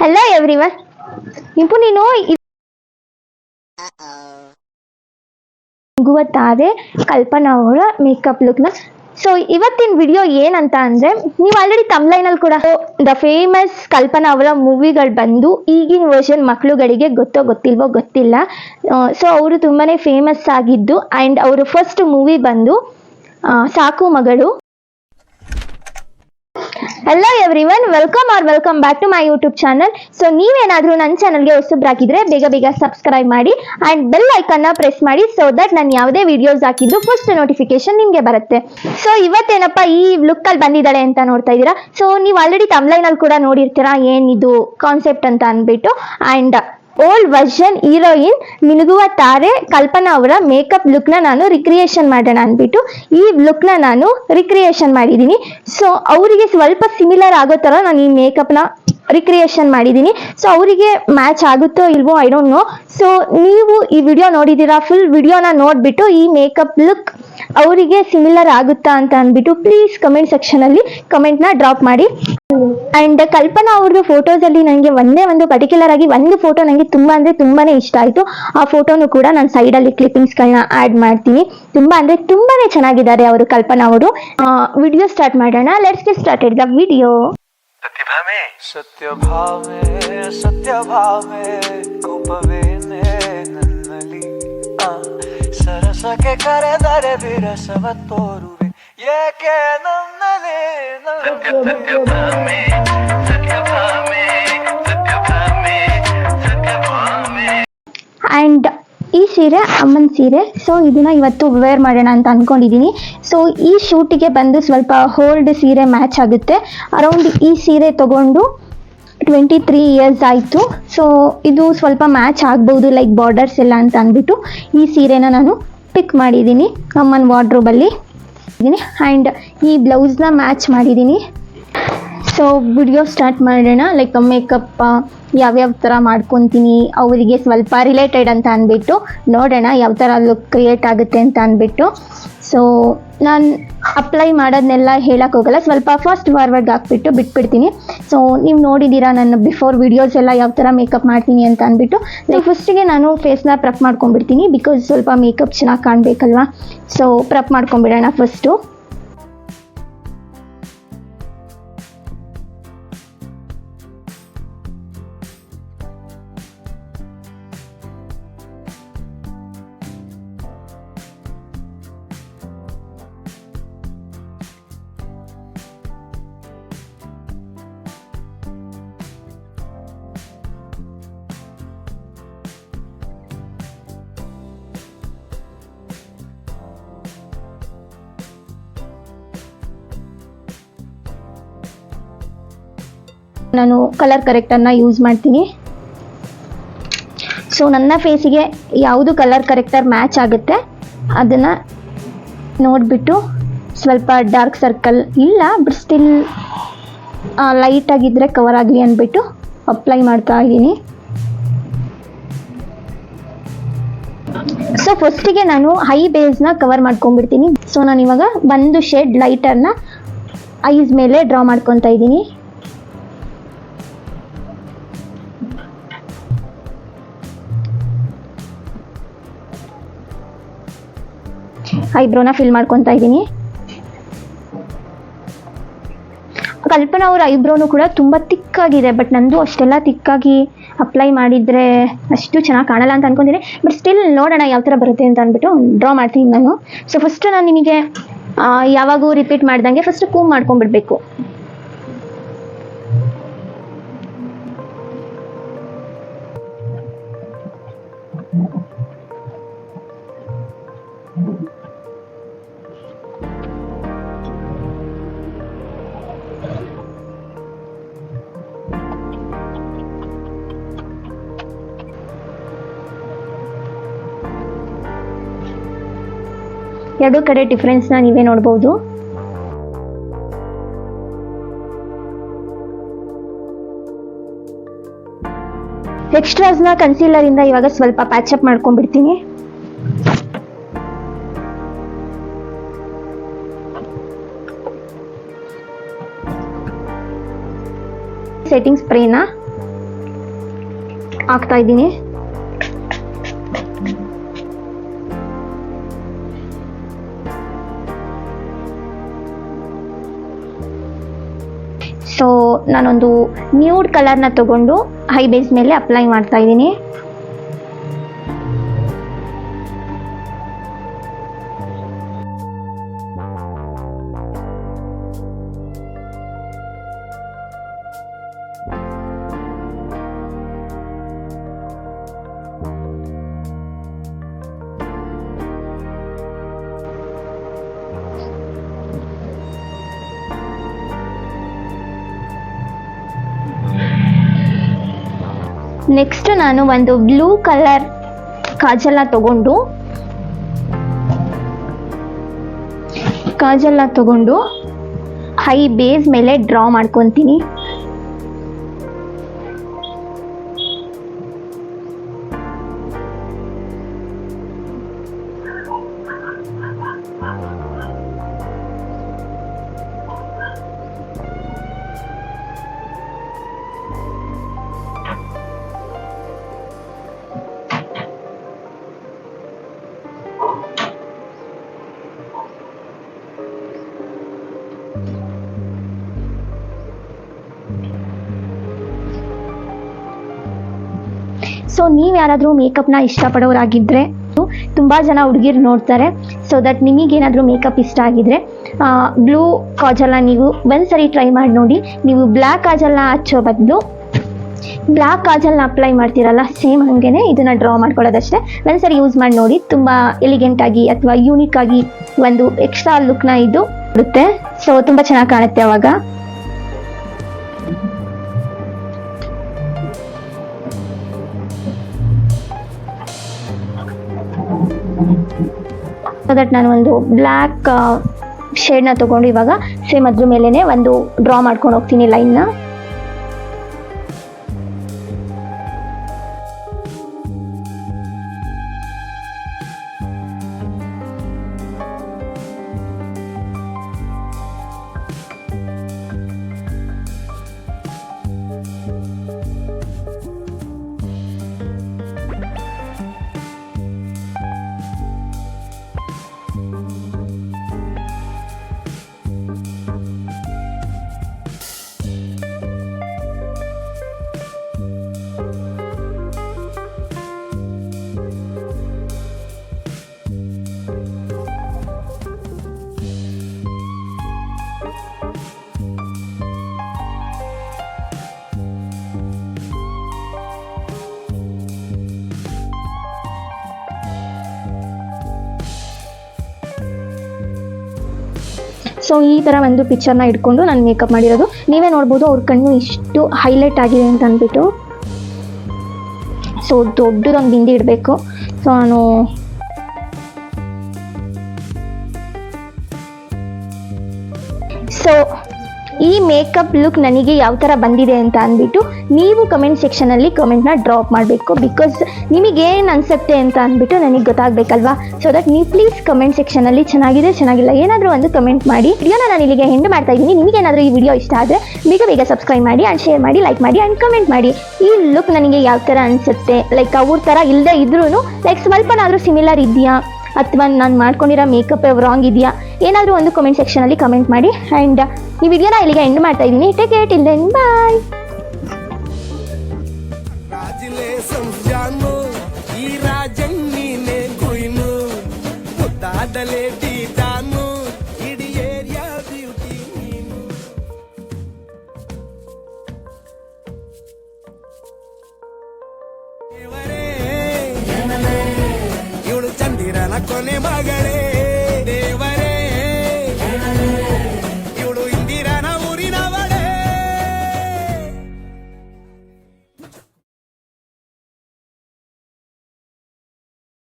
Hello everyone ಇಂಪು ನೀನು ತಾರೆ ಕಲ್ಪನಾ ಅವರ ಮೇಕಪ್ ಲುಕ್ನ ಸೊ ಇವತ್ತಿನ ವಿಡಿಯೋ ಏನಂತ ಅಂದ್ರೆ ನೀವು ಆಲ್ರೆಡಿ ತಮ್ಲೈನಲ್ಲಿ ಕೂಡ ದ ಫೇಮಸ್ ಕಲ್ಪನಾ ಅವರ ಮೂವಿಗಳು ಬಂದು ಈಗಿನ ವರ್ಷನ್ ಮಕ್ಕಳುಗಳಿಗೆ ಗೊತ್ತೋ ಗೊತ್ತಿಲ್ವೋ ಗೊತ್ತಿಲ್ಲ. ಸೊ ಅವರು ತುಂಬಾನೇ ಫೇಮಸ್ ಆಗಿದ್ದು ಆ್ಯಂಡ್ ಅವರು ಫಸ್ಟ್ ಮೂವಿ ಬಂದು ಸಾಕು ಮಗಳು. Hello everyone welcome or welcome back to my YouTube channel so ನೀವೇನಾದರೂ ನನ್ನ ಚಾನಲ್ಗೆ ಹೊಸಬ್ರಾಗಿದ್ರೆ ಬೇಗ ಬೇಗ ಸಬ್ಸ್ಕ್ರೈಬ್ ಮಾಡಿ ಆ್ಯಂಡ್ ಬೆಲ್ ಐಕನ್ನ ಪ್ರೆಸ್ ಮಾಡಿ ಸೊ ದಟ್ ನಾನು ಯಾವುದೇ ವಿಡಿಯೋಸ್ ಹಾಕಿದ್ರು ಫಸ್ಟ್ ನೋಟಿಫಿಕೇಶನ್ ನಿಮಗೆ ಬರುತ್ತೆ. ಸೊ ಇವತ್ತೇನಪ್ಪ ಈ ಲುಕ್ಕಲ್ಲಿ ಬಂದಿದ್ದಾಳೆ ಅಂತ ನೋಡ್ತಾ ಇದ್ದೀರಾ? ಸೊ ನೀವು ಆಲ್ರೆಡಿ ತಮ್ಲೈನಲ್ಲಿ ಕೂಡ ನೋಡಿರ್ತೀರಾ? ಏನಿದು ಕಾನ್ಸೆಪ್ಟ್ ಅಂತ ಅಂದ್ಬಿಟ್ಟು ಆ್ಯಂಡ್ ಓಲ್ಡ್ ವರ್ಷನ್ ಹೀರೋಯಿನ್ ಮಿನುಗುವ ತಾರೆ ಕಲ್ಪನಾ ಅವರ ಮೇಕಪ್ ಲುಕ್ನ ನಾನು ರಿಕ್ರಿಯೇಷನ್ ಮಾಡೋಣ ಅಂದ್ಬಿಟ್ಟು ಈ ಲುಕ್ನ ನಾನು ರಿಕ್ರಿಯೇಷನ್ ಮಾಡಿದ್ದೀನಿ. ಸೊ ಅವರಿಗೆ ಸ್ವಲ್ಪ ಸಿಮಿಲರ್ ಆಗೋ ಥರ ನಾನು ಈ ಮೇಕಪ್ನ ರಿಕ್ರಿಯೇಷನ್ ಮಾಡಿದ್ದೀನಿ. ಸೊ ಅವರಿಗೆ ಮ್ಯಾಚ್ ಆಗುತ್ತೋ ಇಲ್ವೋ ಐ ಡೋಂಟ್ ನೋ ಸೊ ನೀವು ಈ ವಿಡಿಯೋ ನೋಡಿದ್ದೀರಾ ಫುಲ್ ವಿಡಿಯೋನ ನೋಡಿಬಿಟ್ಟು ಈ ಮೇಕಪ್ ಲುಕ್ ಅವರಿಗೆ ಸಿಮಿಲರ್ ಆಗುತ್ತಾ ಅಂತ ಅಂದ್ಬಿಟ್ಟು ಪ್ಲೀಸ್ ಕಮೆಂಟ್ ಸೆಕ್ಷನಲ್ಲಿ ಕಮೆಂಟ್ನ ಡ್ರಾಪ್ ಮಾಡಿ. ಅಂಡ್ ಕಲ್ಪನಾ ಅವ್ರದ್ದು ಫೋಟೋಸ್ ಅಲ್ಲಿ ನನಗೆ ಒಂದೇ ಒಂದು ಪರ್ಟಿಕ್ಯುಲರ್ ಆಗಿ ಒಂದು ಫೋಟೋ ನನಗೆ ತುಂಬಾ ಅಂದ್ರೆ ತುಂಬಾನೇ ಇಷ್ಟ ಆಯ್ತು. ಆ ಫೋಟೋನು ಕೂಡ ನಾನು ಸೈಡ್ ಅಲ್ಲಿ ಕ್ಲಿಪ್ಪಿಂಗ್ಸ್ ಗಳನ್ನ ಆಡ್ ಮಾಡ್ತೀನಿ. ತುಂಬಾ ಅಂದ್ರೆ ತುಂಬಾನೇ ಚೆನ್ನಾಗಿದ್ದಾರೆ ಅವರು ಕಲ್ಪನಾ ಅವರು. ವಿಡಿಯೋ ಸ್ಟಾರ್ಟ್ ಮಾಡೋಣ. Let's get started the video ಪ್ರತಿಭಾಮೆ ಸತ್ಯಭಾಮೆ ಸತ್ಯಭಾಮೆ. ಸರಸಕ್ಕೆ ಕರೆದರೆ ವಿರಸವ ತೋರುವೆ. ಏಕೆ ನನ್ನಲ್ಲಿ ಸತ್ಯಭಾಮೆ ಸತ್ಯಭಾಮೆ ಸತ್ಯಭಾಮೆ ಸತ್ಯಭಾಮೆ ಆ್ಯಂಡ್ ಈ ಸೀರೆ ಅಮ್ಮನ ಸೀರೆ ಸೊ ಇದನ್ನ ಇವತ್ತು ವೇರ್ ಮಾಡೋಣ ಅಂತ ಅಂದ್ಕೊಂಡಿದ್ದೀನಿ ಸೊ ಈ ಶೂಟಿಗೆ ಬಂದು ಸ್ವಲ್ಪ ಹೋಲ್ಡ್ ಸೀರೆ ಮ್ಯಾಚ್ ಆಗುತ್ತೆ. ಅರೌಂಡ್ ಈ ಸೀರೆ ತಗೊಂಡು ಟ್ವೆಂಟಿ ತ್ರೀ ಇಯರ್ಸ್ ಆಯಿತು. ಸೊ ಇದು ಸ್ವಲ್ಪ ಮ್ಯಾಚ್ ಆಗ್ಬೋದು ಲೈಕ್ ಬಾರ್ಡರ್ಸ್ ಎಲ್ಲ ಅಂತ ಅಂದ್ಬಿಟ್ಟು ಈ ಸೀರೆನ ನಾನು ಪಿಕ್ ಮಾಡಿದ್ದೀನಿ ಅಮ್ಮನ ವಾರ್ಡ್ರೋಬಲ್ಲಿ. ಇದ್ದೀನಿ ಆ್ಯಂಡ್ ಈ ಬ್ಲೌಸ್ನ ಮ್ಯಾಚ್ ಮಾಡಿದ್ದೀನಿ. ಸೊ ವಿಡಿಯೋ ಸ್ಟಾರ್ಟ್ ಮಾಡೋಣ. ಲೈಕ್ ಮೇಕಪ್ ಯಾವ್ಯಾವ ಥರ ಮಾಡ್ಕೊತೀನಿ, ಅವರಿಗೆ ಸ್ವಲ್ಪ ರಿಲೇಟೆಡ್ ಅಂತ ಅಂದ್ಬಿಟ್ಟು ನೋಡೋಣ ಯಾವ ಥರ ಲುಕ್ ಕ್ರಿಯೇಟ್ ಆಗುತ್ತೆ ಅಂತ ಅಂದ್ಬಿಟ್ಟು ಸೊ ನಾನು ಅಪ್ಲೈ ಮಾಡೋದನ್ನೆಲ್ಲ ಹೋಗಲ್ಲ. ಸ್ವಲ್ಪ ಫಸ್ಟ್ ಫಾರ್ವರ್ಡ್ ಹಾಕ್ಬಿಟ್ಟು ಬಿಟ್ಬಿಡ್ತೀನಿ. ಸೊ ನೀವು ನೋಡಿದ್ದೀರಾ ನನ್ನ ಬಿಫೋರ್ ವಿಡಿಯೋಸ್ ಎಲ್ಲ ಯಾವ ಥರ ಮೇಕಪ್ ಮಾಡ್ತೀನಿ ಅಂತ ಅಂದ್ಬಿಟ್ಟು ಲೈಕ್ ಫಸ್ಟಿಗೆ ನಾನು ಫೇಸ್ನ ಪ್ರಪ್ ಮಾಡ್ಕೊಂಡ್ಬಿಡ್ತೀನಿ ಬಿಕಾಸ್ ಸ್ವಲ್ಪ ಮೇಕಪ್ ಚೆನ್ನಾಗಿ ಕಾಣಬೇಕಲ್ವಾ. ಸೊ ಪ್ರಪ್ ಮಾಡ್ಕೊಂಬಿಡೋಣ ಫಸ್ಟು ನಾನು ಕಲರ್ ಕರೆಕ್ಟನ್ನು ಯೂಸ್ ಮಾಡ್ತೀನಿ. ಸೊ ನನ್ನ ಫೇಸಿಗೆ ಯಾವುದು ಕಲರ್ ಕರೆಕ್ಟರ್ ಮ್ಯಾಚ್ ಆಗುತ್ತೆ, ಅದನ್ನು ನೋಡಿಬಿಟ್ಟು ಸ್ವಲ್ಪ ಡಾರ್ಕ್ ಸರ್ಕಲ್ ಇಲ್ಲ ಬಟ್ ಸ್ಟಿಲ್ ಲೈಟ್ ಆಗಿದ್ದರೆ ಕವರ್ ಆಗಲಿ ಅಂದ್ಬಿಟ್ಟು ಅಪ್ಲೈ ಮಾಡ್ತಾ ಇದ್ದೀನಿ. ಸೊ ಫಸ್ಟಿಗೆ ನಾನು ಹೈ ಬೇಸ್ನ ಕವರ್ ಮಾಡ್ಕೊಂಡ್ಬಿಡ್ತೀನಿ. ಸೊ ನಾನು ಇವಾಗ ಒಂದು ಶೇಡ್ ಲೈಟರ್ನ ಐಸ್ ಮೇಲೆ ಡ್ರಾ ಮಾಡ್ಕೊತಾ ಇದ್ದೀನಿ. ಐಬ್ರೋನ ಫಿಲ್ ಮಾಡ್ಕೊತಾ ಇದ್ದೀನಿ ಕಲ್ಪನಾ ಅವ್ರ ಐಬ್ರೋನು ಕೂಡ ತುಂಬ ತಿಕ್ಕಾಗಿದೆ ಬಟ್ ನಂದು ಅಷ್ಟೆಲ್ಲ ತಿಕ್ಕಾಗಿ ಅಪ್ಲೈ ಮಾಡಿದರೆ ಅಷ್ಟು ಚೆನ್ನಾಗಿ ಕಾಣಲ್ಲ ಅಂತ ಅನ್ಕೊಂತೀನಿ ಬಟ್ ಸ್ಟಿಲ್ ನೋಡೋಣ ಯಾವ ಥರ ಬರುತ್ತೆ ಅಂತ ಅಂದ್ಬಿಟ್ಟು ಡ್ರಾ ಮಾಡ್ತೀನಿ ನಾನು. ಸೊ ಫಸ್ಟ್ ನಾನು ನಿಮಗೆ ಯಾವಾಗೂ ರಿಪೀಟ್ ಮಾಡ್ದಂಗೆ ಫಸ್ಟ್ ಕೂಮ್ ಮಾಡ್ಕೊಂಡ್ಬಿಡ್ಬೇಕು. ಎರಡೂ ಕಡೆ ಡಿಫ್ರೆನ್ಸ್ನ ನೀವೇ ನೋಡ್ಬೋದು. ಎಕ್ಸ್ಟ್ರಾಸ್ನ ಕನ್ಸೀಲರಿಂದ ಇವಾಗ ಸ್ವಲ್ಪ ಪ್ಯಾಚಪ್ ಮಾಡ್ಕೊಂಡ್ಬಿಡ್ತೀನಿ. ಸೆಟ್ಟಿಂಗ್ ಸ್ಪ್ರೇನ ಹಾಕ್ತಾ ಇದ್ದೀನಿ. ನಾನೊಂದು ನ್ಯೂಡ್ ಕಲರ್ನ ತಗೊಂಡು ಹೈ ಬೇಸ್ ಮೇಲೆ ಅಪ್ಲೈ ಮಾಡ್ತಾ ಇದ್ದೀನಿ. ನೆಕ್ಸ್ಟ್ ನಾನು ಒಂದು ಬ್ಲೂ ಕಲರ್ ಕಾಜಲ್ಲ ತಗೊಂಡು ಕಾಜಲ್ಲ ತಗೊಂಡು ಹೈ ಬೇಸ್ ಮೇಲೆ ಡ್ರಾ ಮಾಡ್ಕೊತೀನಿ. ಸೊ ನೀವು ಯಾರಾದರೂ ಮೇಕಪ್ನ ಇಷ್ಟಪಡೋರಾಗಿದ್ದರೆ ತುಂಬ ಜನ ಹುಡುಗಿರು ನೋಡ್ತಾರೆ. ಸೊ ದಟ್ ನಿಮಗೇನಾದರೂ ಮೇಕಪ್ ಇಷ್ಟ ಆಗಿದ್ರೆ ಬ್ಲೂ ಕಾಜಲ್ನ ನೀವು ಒಂದ್ಸರಿ ಟ್ರೈ ಮಾಡಿ ನೋಡಿ. ನೀವು ಬ್ಲ್ಯಾಕ್ ಕಾಜಲ್ನ ಹಚ್ಚೋ ಬದಲು ಬ್ಲ್ಯಾಕ್ ಕಾಜಲ್ನ ಅಪ್ಲೈ ಮಾಡ್ತೀರಲ್ಲ ಸೇಮ್ ಹಾಗೇನೆ ಇದನ್ನು ಡ್ರಾ ಮಾಡ್ಕೊಳ್ಳೋದಷ್ಟೇ. ಒಂದ್ಸರಿ ಯೂಸ್ ಮಾಡಿ ನೋಡಿ. ತುಂಬ ಎಲಿಗೆಂಟ್ ಆಗಿ ಅಥವಾ ಯೂನಿಕ್ ಆಗಿ ಒಂದು ಎಕ್ಸ್ಟ್ರಾ ಲುಕ್ನ ಇದು ಕೊಡುತ್ತೆ ಸೊ ತುಂಬ ಚೆನ್ನಾಗಿ ಕಾಣುತ್ತೆ ಅವಾಗ. ಸೊ ದಟ್ ನಾನು ಒಂದು ಬ್ಲ್ಯಾಕ್ ಶೇಡ್ನ ತೊಗೊಂಡು ಇವಾಗ ಸೇಮ್ ಅದ್ರ ಮೇಲೇ ಒಂದು ಡ್ರಾ ಮಾಡ್ಕೊಂಡು ಹೋಗ್ತೀನಿ ಲೈನ್ನ ಸೊ ಈ ಥರ ಒಂದು ಪಿಕ್ಚರ್ನ ಇಟ್ಕೊಂಡು ನಾನು ಮೇಕಪ್ ಮಾಡಿರೋದು. ನೀವೇ ನೋಡ್ಬೋದು ಅವ್ರ ಕಣ್ಣು ಇಷ್ಟು ಹೈಲೈಟ್ ಆಗಿದೆ ಅಂತ ಅಂದ್ಬಿಟ್ಟು ಸೊ ದೊಡ್ಡದೊಂದು ಬಿಂದಿ ಇಡಬೇಕು. ಸೊ ನಾನು ಸೊ ಈ ಮೇಕಪ್ ಲುಕ್ ನನಗೆ ಯಾವ ಥರ ಬಂದಿದೆ ಅಂತ ಅಂದ್ಬಿಟ್ಟು ನೀವು ಕಮೆಂಟ್ ಸೆಕ್ಷನಲ್ಲಿ ಕಮೆಂಟ್ನ ಡ್ರಾಪ್ ಮಾಡಬೇಕು. ಬಿಕಾಸ್ ನಿಮಗೇನು ಅನಿಸುತ್ತೆ ಅಂತ ಅಂದ್ಬಿಟ್ಟು ನನಗೆ ಗೊತ್ತಾಗಬೇಕಲ್ವಾ? ಸೊ ದಟ್ ನೀವು ಪ್ಲೀಸ್ ಕಮೆಂಟ್ ಸೆಕ್ಷನಲ್ಲಿ ಚೆನ್ನಾಗಿದೆ, ಚೆನ್ನಾಗಿಲ್ಲ, ಏನಾದರೂ ಒಂದು ಕಮೆಂಟ್ ಮಾಡಿ. ವಿಡಿಯೋನ ನಾನು ಇಲ್ಲಿಗೆ ಹೆಂಡು ಮಾಡ್ತಾ ಇದ್ದೀನಿ. ನಿಮಗೇನಾದರೂ ಈ ವಿಡಿಯೋ ಇಷ್ಟ ಆದರೆ ಬೇಗ ಬೇಗ ಸಬ್ಸ್ಕ್ರೈಬ್ ಮಾಡಿ ಆ್ಯಂಡ್ ಶೇರ್ ಮಾಡಿ ಲೈಕ್ ಮಾಡಿ ಆ್ಯಂಡ್ ಕಮೆಂಟ್ ಮಾಡಿ. ಈ ಲುಕ್ ನನಗೆ ಯಾವ ಥರ ಅನಿಸುತ್ತೆ? ಲೈಕ್ ಅವ್ರ ಥರ ಇಲ್ಲದೆ ಇದ್ರೂ ಲೈಕ್ ಸ್ವಲ್ಪನಾದರೂ ಸಿಮಿಲರ್ ಇದೆಯಾ ಅಥವಾ ನಾನು ಮಾಡ್ಕೊಂಡಿರೋ ಮೇಕಪ್ ರಾಂಗ್ ಇದೆಯಾ? ಏನಾದರೂ ಒಂದು ಕಮೆಂಟ್ ಸೆಕ್ಷನಲ್ಲಿ ಕಮೆಂಟ್ ಮಾಡಿ. ಆ್ಯಂಡ್ ಈ ವಿಡಿಯೋನ ಇಲ್ಲಿಗೆ ಎಂಡ್ ಮಾಡ್ತಾ ಇದ್ದೀನಿ. ಟೇಕ್ ಕೇಟ್ ಇಲ್ಲ ಬಾಯ್ ರಾಜಿಲೆ ಸಂಜಾನು, ಈ ರಾಜಣ್ಣೀನೆ ಕುಯ್ನು. ಮುದ್ದಾಡಲೆ ಟಾನು కొనే మగడే. దేవ